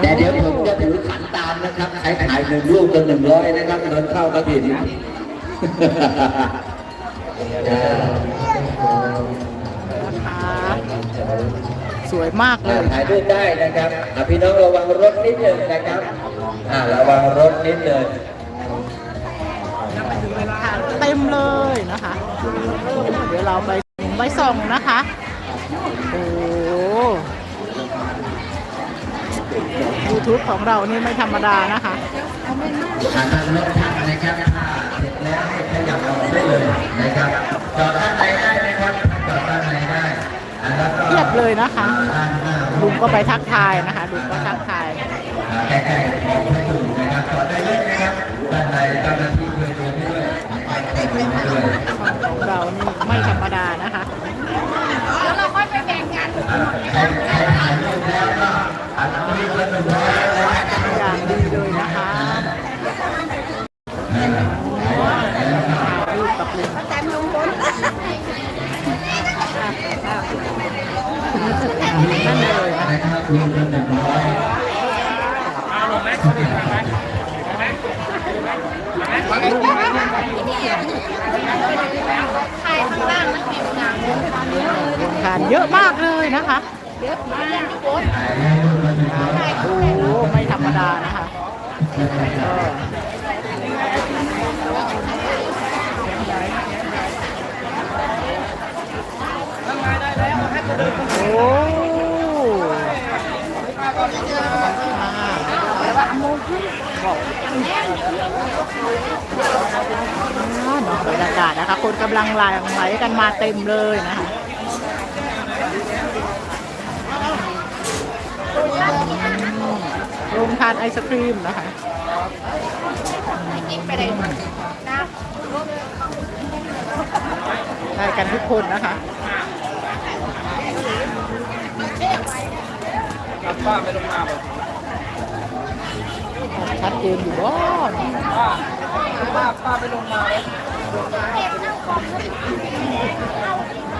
แต่เดี๋ยวผมจะถือขันตามนะครับใครขายหนึ่งลูกจนหนึ่งร้อยนะครับเงินเข้ากระถิ่นนะคะสวยมากเลอ่ายถ่ายรูปได้นะครับอะพี่น้องระวังรถนิดหนึงนะครับอ่าระวังรถนิดหนึงค่ะเต็มเลยนะคะ เดี๋ยวเราไปไปส่องนะคะ โอ้ YouTube ของเรานี่ไม่ธรรมดานะคะอ่าทางรถท่านนะครับถ้าเสร็จแล้วให้ขยับออกได้เลยนะครับจอดด้านในได้นะครับจอดด้านในได้เทียบเลยนะคะลุงก็ไปทักทายนะคะลุงก็ทักทาย อ่าใกล้ๆของพระจุนะครับจอดได้เลยนะครับด้านในเจ้าหน้าที่ช่วยดูด้วยไปเปิดดูด้วย ของเรานี่ไม่ธรรมดานะคะ แล้วเราค่อยไปแบ่งกัน อ่าใครใครถ่ายรูปแล้วก็อัดรูปละหนึ่งร้อยนะครับ อย่างดีเลยนะคะรูปกับลุง แต่ลุงบน นั่นเลยนะ นะครับรูปละหนึ่งร้อย ใครข้างล่างมันเก็บหนัง โรงทานเยอะมากเลยนะคะ เยอะมากพี่โบนถ่ายให้รูปละหนึ่งร้อยโอ้โหไม่ธรรมดานะคะเออโอ้อ่าเนาะบรรยากาศนะคะ คนกำลังหลั่งไหลกันมาเต็มเลยนะคะ โรงทานไอศครีมนะคะกินไปเลยน้ได้กันทุกคนนะคะป้าไม่ลงมาแบอกชัดเจนอยู่บ้านป้าป้าป้าไม่ลงมาเลย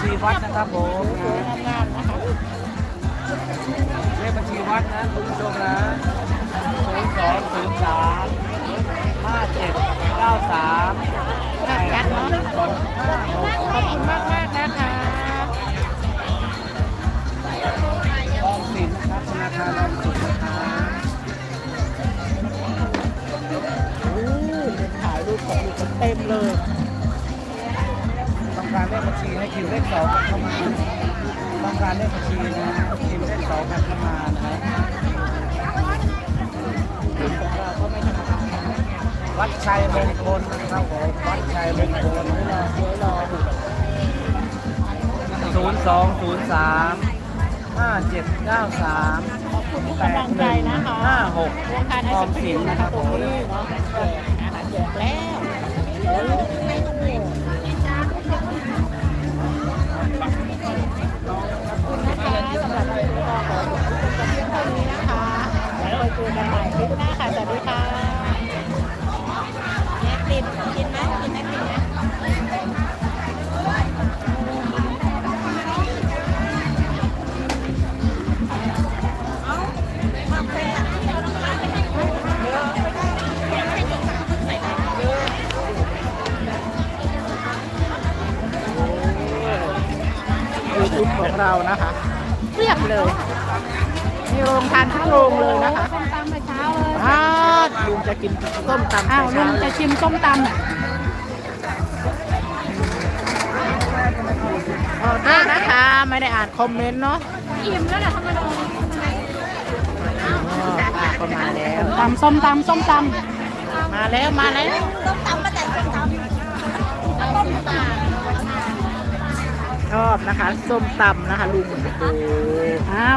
ชีวัดนะครับผมเลขบัญชีวัดนะคุณผู้ชมนะศูนย์สองศูนย์สามห้าเจ็ดเก้าสามขอบคุณมากมากนะคะออมสินนะครับธนาคารออมสินนะครับโอ้ถ่ายรูปของลูกกันเต็มเลย เลขบัญชีให้คิวเลขสองกันเข้ามาต้องการเลขบัญชีนะคิวเลขสองกันเข้ามานะครับของเราก็ไม่ธรรมดาวัดชัยมงคลนะครับผมวัดชัยมงคลรอสวยรอดูศูนย์สองศูนย์สามห้าเจ็ดเก้าสามขอบคุณทุกกำลังใจนะคะห้าหกโรงทานไอศครีมนะคะตรงนี้เนาะแจกนะคะแจกแล้ว เรานะคะเรียบเลย มีโรงทานทุกโรงเลยนะคะส้มตำไปเช้าเลยอ้าลุงจะกินต้มตำอ้าวลุเช้างจะชิมส้มตำขอโทษนะคะ ไม่ได้อ่านคอมเมนต์เนาะอิ่มแล้วแหละทำไมลงอ๋อป้าก็มาแล้ว ตำส้มตำส้มตมาแล้วมาแล้วำส้มตำมาแต่ส้มตำส้มตำ ชอบนะคะ ส้มตำนะคะลุงโอ้โหอ้าว